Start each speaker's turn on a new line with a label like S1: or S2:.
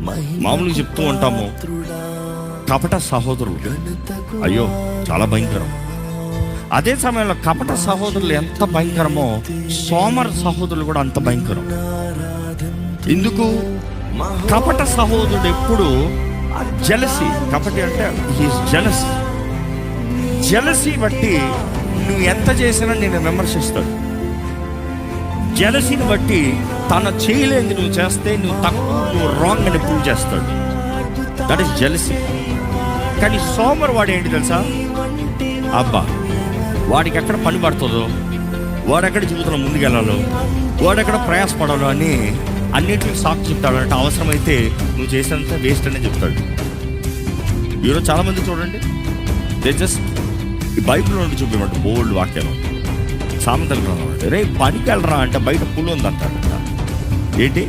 S1: మామూలుగా చెప్తూ ఉంటాము. కపట సహోదరులు. అయ్యో చాలా భయంకరం. అదే సమయంలో కపట సహోదరులు ఎంత భయంకరమో సోమర సహోదరులు కూడా అంత భయంకరం. ఎందుకు? కపట సహోదరుడు ఎప్పుడు జలసి. కపటి అంటే హీస్ జలసి జలసి బట్టి నువ్వు ఎంత చేసినా నేను విమర్శిస్తాడు. జలసిని బట్టి తన చేయలేని నువ్వు చేస్తే నువ్వు తక్కువ నువ్వు రాంగ్ అని ప్రూవ్ చేస్తాడు. దట్ ఈస్ జలసి కానీ సోమర్ వాడు ఏంటి తెలుసా? అబ్బా వాడికి ఎక్కడ పని పడుతుందో వాడెక్కడ జీవితంలో ముందుకెళ్ళాలో వాడెక్కడ ప్రయాసపడాలో అని అన్నిటికీ సాకు చెప్తాడు అంటే అవసరమైతే నువ్వు చేసినంత వేస్ట్ అనే చెప్తాడు. ఈరోజు చాలామంది చూడండి దే జస్ట్ ఈ బైబిల్ నుండి చూపించమంట బోల్డ్ వాక్యాలు. సామెతలు రే పనికి వెళ్ళరా అంటే బయట పుల్లు ఉందంటాడు ఏంటి?